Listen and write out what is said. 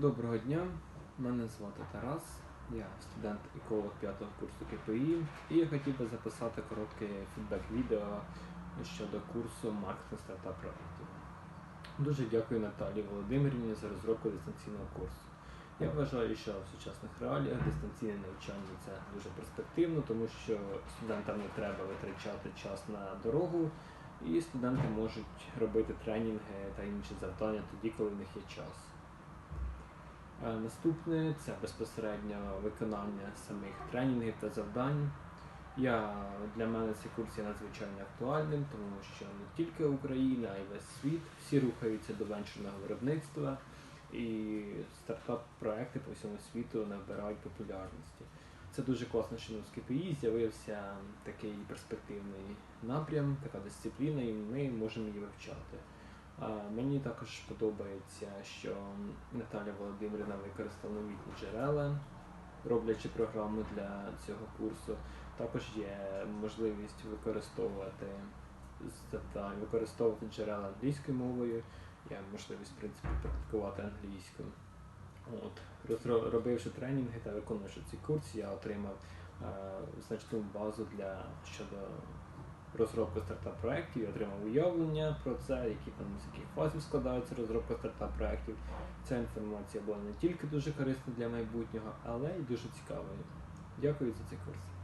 Доброго дня, мене звати Тарас, я студент еколог 5 курсу КПІ і я хотів би записати коротке фідбек-відео щодо курсу маркетинг стартап проєктів. Дуже дякую Наталії Володимирівні за розробку дистанційного курсу. Я вважаю, що в сучасних реаліях дистанційне навчання це дуже перспективно, тому що студентам не треба витрачати час на дорогу, і студенти можуть робити тренінги та інші завдання тоді, коли в них є час. Е, Наступне це безпосередньо виконання самих тренінгів та завдань. Я, для мене цей курс є надзвичайно актуальним, тому що не тільки Україна, а й весь світ всі рухаються до венчурного виробництва, і стартап-проекти по всьому світу набирають популярності. Це дуже класно, що в КПІ з'явився такий перспективний напрям, така дисципліна, і ми можемо її вивчати. Мені також подобається, що Наталя Володимирівна використала новітні джерела, роблячи програму для цього курсу. Також є можливість використовувати використовувати джерела англійською мовою, є можливість в принципі практикувати англійську. От, розро- робивши тренінги та виконуючи цей курс, я отримав е, значну базу для щодо розробки стартап-проєктів, я отримав уявлення про це, які там з яких фазів складається розробка стартап-проєктів. Ця інформація була не тільки дуже корисна для майбутнього, але й дуже цікавою. Дякую за цей курс.